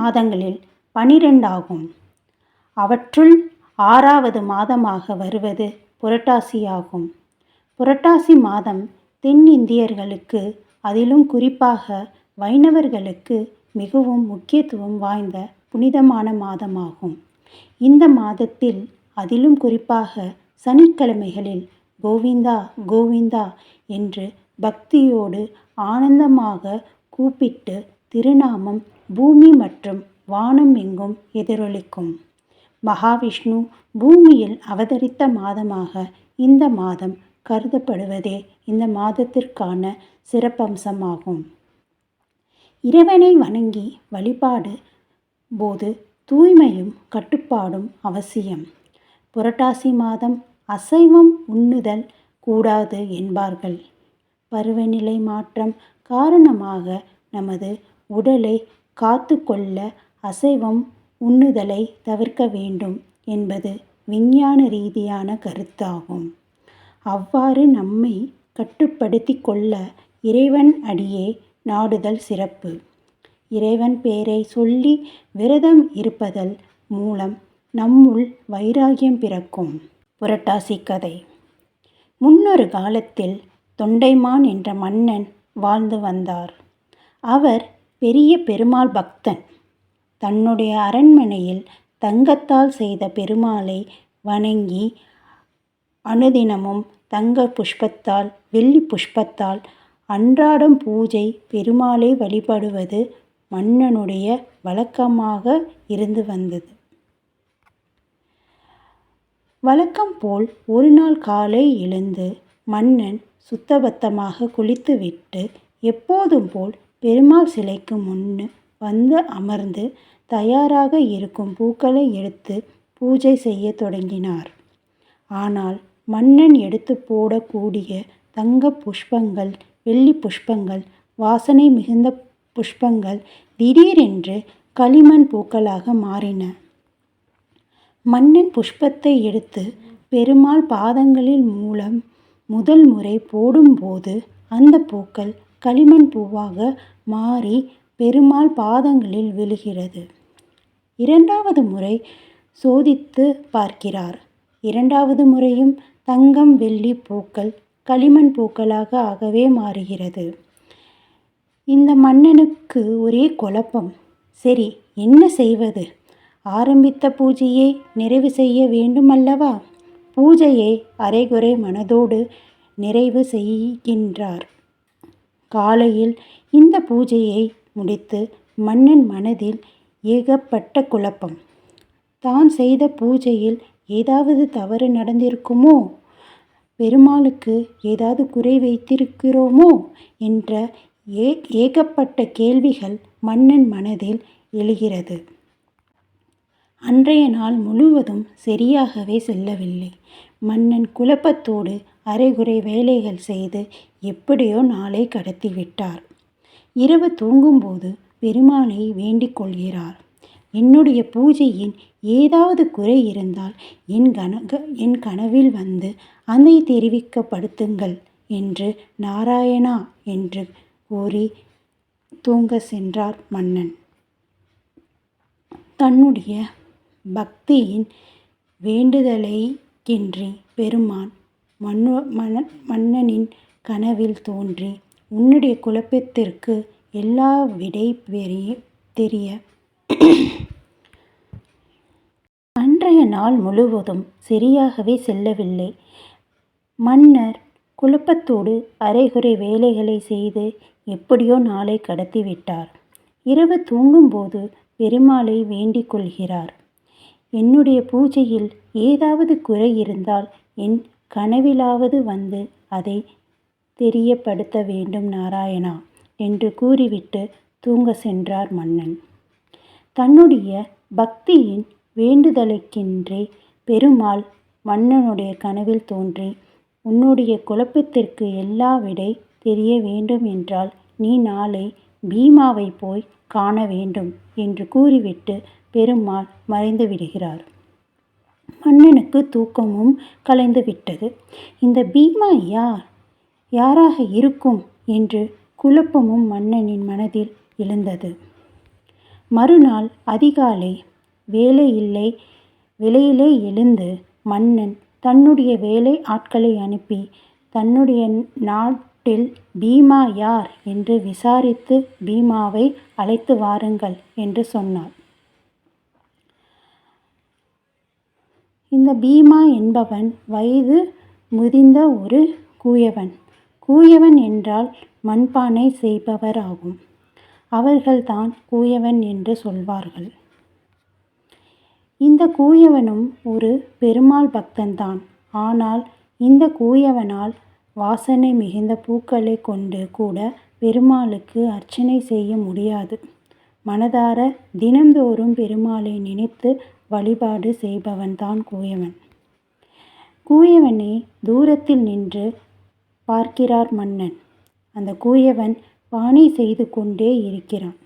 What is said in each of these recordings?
மாதங்களில் பனிரெண்டாகும். அவற்றுள் ஆறாவது மாதமாக வருவது புரட்டாசியாகும். புரட்டாசி மாதம் தென்னிந்தியர்களுக்கு அதிலும் குறிப்பாக வைணவர்களுக்கு மிகவும் முக்கியத்துவம் வாய்ந்த புனிதமான மாதமாகும். இந்த மாதத்தில் அதிலும் குறிப்பாக சனிக்கிழமைகளில் கோவிந்தா கோவிந்தா என்று பக்தியோடு ஆனந்தமாக கூப்பிட்டு திருநாமம் பூமி மற்றும் வானம் எங்கும் எதிரொலிக்கும். மகாவிஷ்ணு பூமியில் அவதரித்த மாதமாக இந்த மாதம் கருதப்படுவதே இந்த மாதத்திற்கான சிறப்பம்சமாகும். இறைவனை வணங்கி வழிபாடு போது தூய்மையும் கட்டுப்பாடும் அவசியம். புரட்டாசி மாதம் அசைவம் உண்ணுதல் கூடாது என்பார்கள். பருவநிலை மாற்றம் காரணமாக நமது உடலை காத்து கொள்ள அசைவம் உண்ணுதலை தவிர்க்க வேண்டும் என்பது விஞ்ஞான ரீதியான கருத்தாகும். அவ்வாறு நம்மை கட்டுப்படுத்தி கொள்ள இறைவன் அடியே நாடுதல் சிறப்பு. இறைவன் பேரை சொல்லி விரதம் இருப்பதல் மூலம் நம்முள் வைராகியம் பிறக்கும். புரட்டாசி கதை. முன்னொரு காலத்தில் தொண்டைமான் என்ற மன்னன் வாழ்ந்து வந்தார். அவர் பெரிய பெருமாள் பக்தன். தன்னுடைய அரண்மனையில் தங்கத்தால் செய்த பெருமாளை வணங்கி அனுதினமும் தங்க புஷ்பத்தால் வெள்ளி புஷ்பத்தால் அன்றாடம் பூஜை பெருமாளை வழிபடுவது மன்னனுடைய வழக்கமாக இருந்து வந்தது. வழக்கம் போல் ஒரு நாள் காலை எழுந்து மன்னன் சுத்தபத்தமாக குளித்துவிட்டு எப்போதும் போல் பெருமாள் சிலைக்கு முன்னு வந்து அமர்ந்து தயாராக இருக்கும் பூக்களை எடுத்து பூஜை செய்ய தொடங்கினார். ஆனால் மன்னன் எடுத்து போடக்கூடிய தங்க புஷ்பங்கள் வெள்ளி புஷ்பங்கள் வாசனை மிகுந்த புஷ்பங்கள் திடீரென்று களிமண் பூக்களாக மாறின. மன்னன் புஷ்பத்தை எடுத்து பெருமாள் பாதங்களில் மூலம் முதல் முறை போடும்போது அந்த பூக்கள் களிமண் பூவாக மாறி பெருமாள் பாதங்களில் விழுகிறது. இரண்டாவது முறை சோதித்து பார்க்கிறார். இரண்டாவது முறையும் தங்கம் வெள்ளி பூக்கள் களிமண் பூக்களாக ஆகவே மாறுகிறது. இந்த மன்னனுக்கு ஒரே குழப்பம். சரி என்ன செய்வது? ஆரம்பித்த பூஜையை நிறைவு செய்ய வேண்டுமல்லவா? பூஜையை அரைகுறை மனதோடு நிறைவு செய்கின்றார். காலையில் இந்த பூஜையை முடித்து மன்னன் மனதில் ஏகப்பட்ட குழப்பம். தான் செய்த பூஜையில் ஏதாவது தவறு நடந்திருக்குமோ? பெருமாளுக்கு ஏதாவது குறை வைத்திருக்கிறோமோ? என்ற ஏ ஏகப்பட்ட கேள்விகள் மன்னன் மனதில் எழுகிறது. அன்றைய நாள் முழுவதும் சரியாகவே செல்லவில்லை. மன்னன் குழப்பத்தோடு அரைகுறை வேலைகள் செய்து எப்படியோ நாளை கடத்திவிட்டார். இரவு தூங்கும்போது பெருமானை வேண்டிக் கொள்கிறார். என்னுடைய பூஜையின் ஏதாவது குறை இருந்தால் என் கனக என் கனவில் வந்து அதை தெரிவிக்கப்படுத்துங்கள் என்று நாராயணா என்று கூறி தூங்க சென்றார் மன்னன். தன்னுடைய பக்தியின் வேண்டுதலைக்கின்றி பெருமான் மன்னு மன மன்னனின் கனவில் தோன்றி உன்னுடைய குழப்பத்திற்கு எல்லா விடை பெரிய தெரிய. அன்றைய நாள் முழுவதும் சரியாகவே செல்லவில்லை. மன்னர் குழப்பத்தோடு அரைகுறை வேலைகளை செய்து எப்படியோ நாளை கடத்திவிட்டார். இரவு தூங்கும்போது பெருமாளை வேண்டிக் கொள்கிறார். என்னுடைய பூஜையில் ஏதாவது குறை இருந்தால் என் கனவிலாவது வந்து அதை தெரியப்படுத்த வேண்டும் நாராயணா என்று கூறிவிட்டு தூங்க சென்றார் மன்னன். தன்னுடைய பக்தியின் வேண்டுதலுக்கின்றே பெருமாள் மன்னனுடைய கனவில் தோன்றி உன்னுடைய குழப்பத்திற்கு எல்லா விடை தெரிய வேண்டும் என்றால் நீ நாளை பீமாவை போய் காண வேண்டும் என்று கூறிவிட்டு பெருமாள் மறைந்து விடுகிறார். மன்னனுக்கு தூக்கமும் கலைந்து விட்டது. இந்த பீமா யார்? யாராக இருக்கும் என்று குழப்பமும் மன்னனின் மனதில் எழுந்தது மறுநாள் அதிகாலை வேலையில்லை விலையிலே எழுந்து மன்னன் தன்னுடைய வேலை ஆட்களை அனுப்பி தன்னுடைய நாட்டில் பீமா யார் என்று விசாரித்து பீமாவை அழைத்து வாருங்கள் என்று சொன்னார். இந்த பீமா என்பவன் வயது முதிர்ந்த ஒரு கூயவன் கூயவன் என்றால் மண்பானை செய்பவர் ஆகும். அவர்கள்தான் கூயவன் என்று சொல்வார்கள். இந்த கூயவனும் ஒரு பெருமாள் பக்தன்தான். ஆனால் இந்த கூயவனால் வாசனை மிகுந்த பூக்களைக் கொண்டு கூட பெருமாளுக்கு அர்ச்சனை செய்ய முடியாது. மனதார தினந்தோறும் பெருமாளை நினைத்து வழிபாடு செய்பவன்தான் கூயவன் கூயவனே தூரத்தில் நின்று பார்க்கிறார் மன்னன். அந்த கூயவன் பானை செய்து கொண்டே இருக்கிறான்.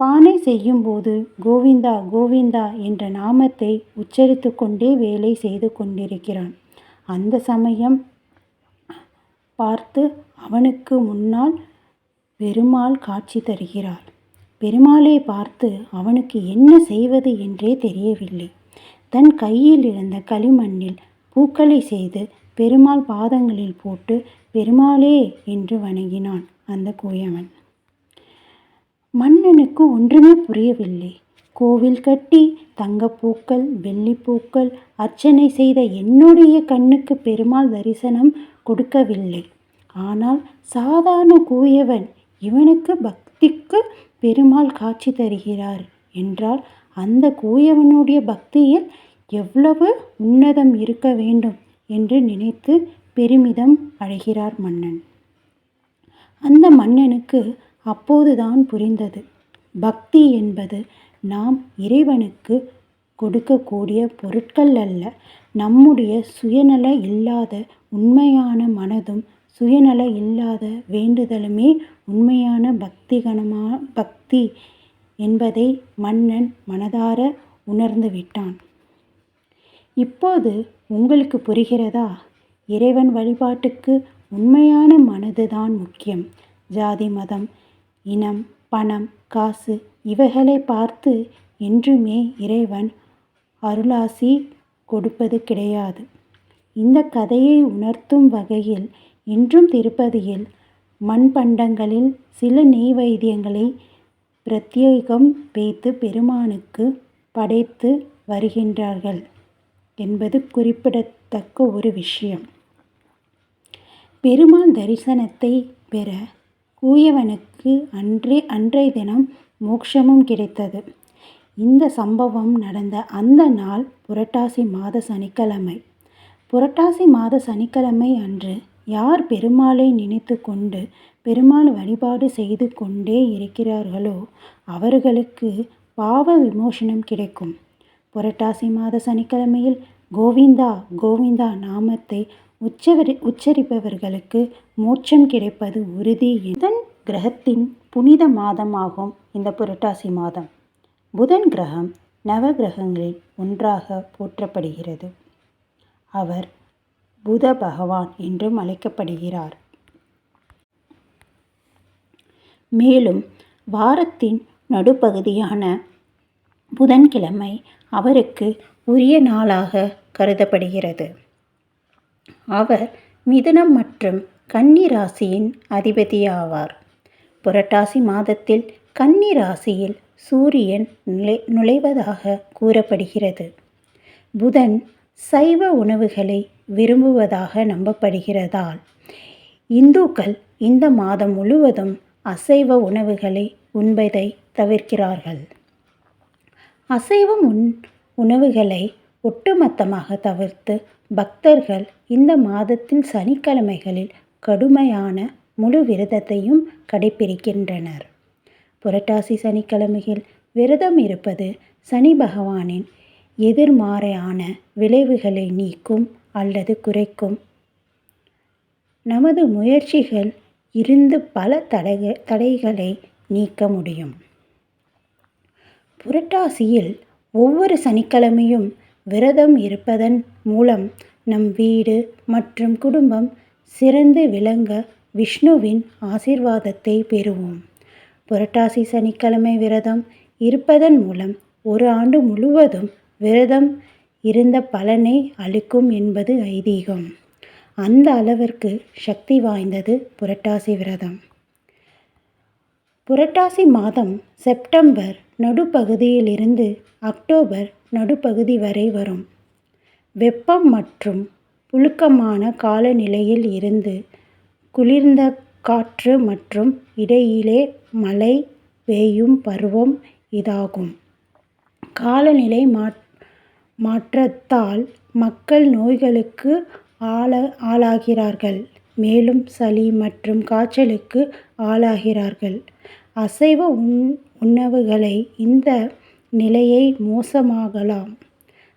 பானை செய்யும்போது கோவிந்தா கோவிந்தா என்ற நாமத்தை உச்சரித்து கொண்டே வேலை செய்து கொண்டிருக்கிறான். அந்த சமயம் பார்த்து அவனுக்கு முன்னால் பெருமாள் காட்சி தருகிறார். பெருமாளை பார்த்து அவனுக்கு என்ன செய்வது என்றே தெரியவில்லை. தன் கையில் இருந்த களிமண்ணில் பூக்களை செய்து பெருமாள் பாதங்களில் போட்டு பெருமாளே என்று வணங்கினான் அந்த குயவன். மன்னனுக்கு ஒன்றுமே புரியவில்லை. கோவில் கட்டி தங்கப்பூக்கள் வெள்ளிப்பூக்கள் அர்ச்சனை செய்த என்னுடைய கண்ணுக்கு பெருமாள் தரிசனம் கொடுக்கவில்லை. ஆனால் சாதாரண கூயவன் இவனுக்கு பக்திக்கு பெருமாள் காட்சி தருகிறார் என்றால் அந்த கூயவனுடைய பக்தியில் எவ்வளவு உன்னதம் இருக்க வேண்டும் என்று நினைத்து பெருமிதம் அடைகிறார் மன்னன். அந்த மன்னனுக்கு அப்போதுதான் புரிந்தது பக்தி என்பது நாம் இறைவனுக்கு கொடுக்கக்கூடிய பொருட்கள் அல்ல நம்முடைய சுயநல இல்லாத உண்மையான மனதும் சுயநல இல்லாத வேண்டுதலுமே உண்மையான பக்திகனமா பக்தி என்பதை மன்னன் மனதார உணர்ந்துவிட்டான். இப்போது உங்களுக்கு புரிகிறதா? இறைவன் வழிபாட்டுக்கு உண்மையான மனதுதான் முக்கியம். ஜாதி மதம் இனம் பணம் காசு இவைகளை பார்த்து என்றுமே இறைவன் அருளாசி கொடுப்பது கிடையாது. இந்த கதையை உணர்த்தும் வகையில் இன்றும் திருப்பதியில் மண்பண்டங்களில் சில நெய்வேத்தியங்களை பிரத்யேகம் வைத்து பெருமானுக்கு படைத்து வருகின்றார்கள் என்பது குறிப்பிடத்தக்க ஒரு விஷயம். பெருமாள் தரிசனத்தை பெற கூயவனுக்கு அன்றே அன்றைய தினம் மோட்சமும் கிடைத்தது. இந்த சம்பவம் நடந்த அந்த நாள் புரட்டாசி மாத சனிக்கிழமை. புரட்டாசி மாத சனிக்கிழமை அன்று யார் பெருமாளை நினைத்து கொண்டு பெருமாள் வழிபாடு செய்து கொண்டே இருக்கிறார்களோ அவர்களுக்கு பாவ விமோசனம் கிடைக்கும். புரட்டாசி மாத சனிக்கிழமையில் கோவிந்தா கோவிந்தா நாமத்தை உச்சரிப்பவர்களுக்கு மோட்சம் கிடைப்பது உறுதி. புதன் கிரகத்தின் புனித மாதமாகும் இந்த புரட்டாசி மாதம். புதன் கிரகம் நவ கிரகங்களில் ஒன்றாக போற்றப்படுகிறது. அவர் புத பகவான் என்றும் அழைக்கப்படுகிறார். மேலும் வாரத்தின் நடுப்பகுதியான புதன்கிழமை அவருக்கு உரிய நாளாக கருதப்படுகிறது. அவர் மிதுனம் மற்றும் கன்னி ராசியின் அதிபதியாவார். புரட்டாசி மாதத்தில் கன்னி ராசியில் சூரியன் நுழை நுழைவதாக கூறப்படுகிறது. புதன் சைவ உணவுகளை விரும்புவதாக நம்பப்படுகிறதால் இந்துக்கள் இந்த மாதம் முழுவதும் அசைவ உணவுகளை உண்பதை தவிர்க்கிறார்கள். அசைவம் உண் உணவுகளை ஒட்டுமொத்தமாக தவிர்த்து பக்தர்கள் இந்த மாதத்தில் சனிக்கிழமைகளில் கடுமையான முழு விரதத்தையும் கடைபிடிக்கின்றனர். புரட்டாசி சனிக்கிழமையில் விரதம் இருப்பது சனி பகவானின் எதிர்மாறையான விளைவுகளை நீக்கும் அல்லது குறைக்கும். நமது முயற்சிகள் இருந்து பல தடைகளை நீக்க முடியும். புரட்டாசியில் ஒவ்வொரு சனிக்கிழமையும் விரதம் இருப்பதன் மூலம் நம் வீடு மற்றும் குடும்பம் சிறந்து விளங்க விஷ்ணுவின் ஆசிர்வாதத்தை பெறுவோம். புரட்டாசி சனிக்கிழமை விரதம் இருப்பதன் மூலம் ஒரு ஆண்டு முழுவதும் விரதம் இருந்த பலனை அளிக்கும் என்பது ஐதீகம் அந்த அளவிற்கு சக்தி வாய்ந்தது புரட்டாசி விரதம் புரட்டாசி மாதம் செப்டம்பர் நடுப்பகுதியிலிருந்து அக்டோபர் நடுப்பகுதி வரை வரும். வெப்பம் மற்றும் புழுக்கமான காலநிலையில் இருந்து குளிர்ந்த காற்று மற்றும் இடையிலே மழை பெய்யும் பருவம் இதாகும். காலநிலை மாற்றத்தால் மக்கள் நோய்களுக்கு ஆளாகிறார்கள். மேலும் சளி மற்றும் காய்ச்சலுக்கு ஆளாகிறார்கள். அசைவ உண் உணவுகளை இந்த நிலையை மோசமாகலாம்.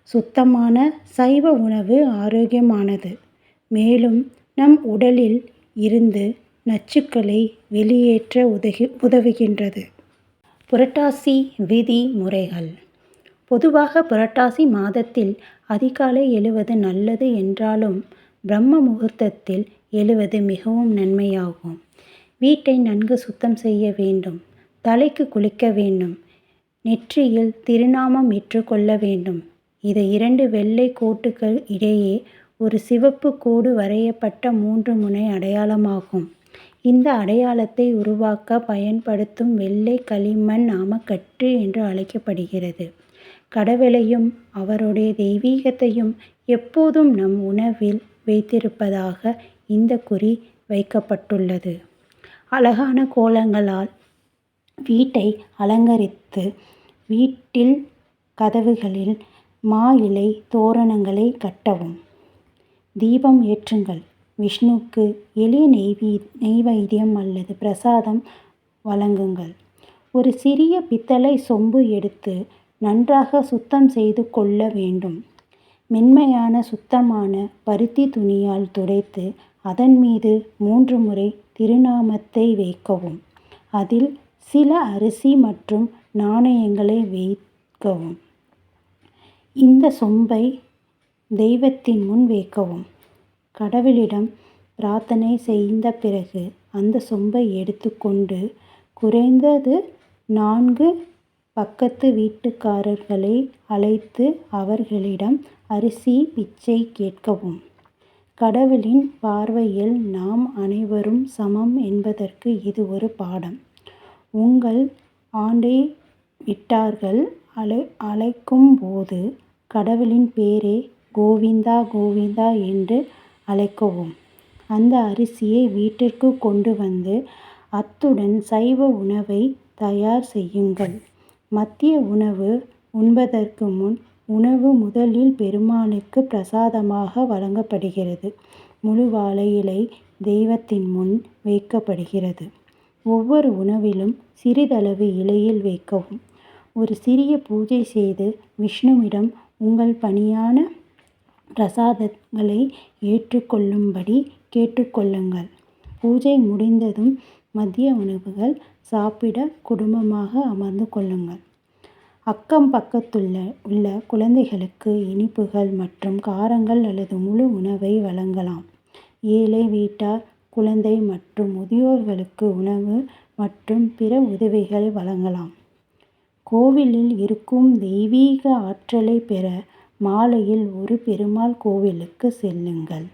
சுத்தமான சைவ உணவு ஆரோக்கியமானது. மேலும் நம் உடலில் இருந்து நச்சுக்களை வெளியேற்ற உதகி உதவுகின்றது. புரட்டாசி விதி முறைகள் பொதுவாக புரட்டாசி மாதத்தில் அதிகாலை எழுவது நல்லது என்றாலும் பிரம்ம முகூர்த்தத்தில் எழுவது மிகவும் நன்மையாகும். வீட்டை நன்கு சுத்தம் செய்ய வேண்டும் தலைக்கு குளிக்க வேண்டும் நெற்றியில் திருநாமம் ஏற்றுக்கொள்ள வேண்டும். இதை இரண்டு வெள்ளை கோட்டுகள் இடையே ஒரு சிவப்பு கோடு வரையப்பட்ட மூன்று முனை அடையாளமாகும். இந்த அடையாளத்தை உருவாக்க பயன்படுத்தும் வெள்ளை களிமண் நாமக்கற்று என்று அழைக்கப்படுகிறது. கடவுளையும் அவருடைய தெய்வீகத்தையும் எப்போதும் நம் உணவில் வைத்திருப்பதாக இந்த குறி வைக்கப்பட்டுள்ளது. அழகான கோலங்களால் வீட்டை அலங்கரித்து வீட்டில் கதவுகளில் மா இலை தோரணங்களை கட்டவும். தீபம் ஏற்றுங்கள். விஷ்ணுவுக்கு எளிய நெய்வி நெய்வேத்தியம் அல்லது பிரசாதம் வழங்குங்கள். ஒரு சிறிய பித்தளை சொம்பு எடுத்து நன்றாக சுத்தம் செய்து கொள்ள வேண்டும். மென்மையான சுத்தமான பருத்தி துணியால் துடைத்து அதன் மீது மூன்று முறை திருநாமத்தை வைக்கவும். அதில் சில அரிசி மற்றும் நாணயங்களை வைக்கவும். இந்த சொம்பை தெய்வத்தின் முன் வைக்கவும். கடவுளிடம் பிரார்த்தனை செய்த பிறகு அந்த சொம்பை எடுத்துக்கொண்டு குறைந்தது நான்கு பக்கத்து வீட்டுக்காரர்களை அழைத்து அவர்களிடம் அரிசி பிச்சை கேட்கவும். கடவுளின் பார்வையில் நாம் அனைவரும் சமம் என்பதற்கு இது ஒரு பாடம். உங்கள் ஆண்டை விட்டார்கள் அழை அழைக்கும் போது கடவுளின் பேரே கோவிந்தா கோவிந்தா என்று அழைக்கவும். அந்த அரிசியை வீட்டிற்கு கொண்டு வந்து அத்துடன் சைவ உணவை தயார் செய்யுங்கள். மதிய உணவு உண்பதற்கு முன் உணவு முதலில் பெருமானுக்கு பிரசாதமாக வழங்கப்படுகிறது. முழு வாழை இலை தெய்வத்தின் முன் வைக்கப்படுகிறது. ஒவ்வொரு உணவிலும் சிறிதளவு இலையில் வைக்கவும். ஒரு சிறிய பூஜை செய்து விஷ்ணுவிடம் உங்கள் பணியான பிரசாதங்களை ஏற்றுக்கொள்ளும்படி கேட்டுக்கொள்ளுங்கள். பூஜை முடிந்ததும் மதிய உணவுகள் சாப்பிட குடும்பமாக அமர்ந்து கொள்ளுங்கள். அக்கம் பக்கத்துள்ள உள்ள குழந்தைகளுக்கு இனிப்புகள் மற்றும் காரங்கள் அல்லது முழு உணவை வழங்கலாம். ஏழை வீட்டார் குழந்தை மற்றும் முதியோர்களுக்கு உணவு மற்றும் பிற உதவிகளை வழங்கலாம். கோவிலில் இருக்கும் தெய்வீக ஆற்றலை பெற மாலையில் ஒரு பெருமாள் கோவிலுக்கு செல்லுங்கள்.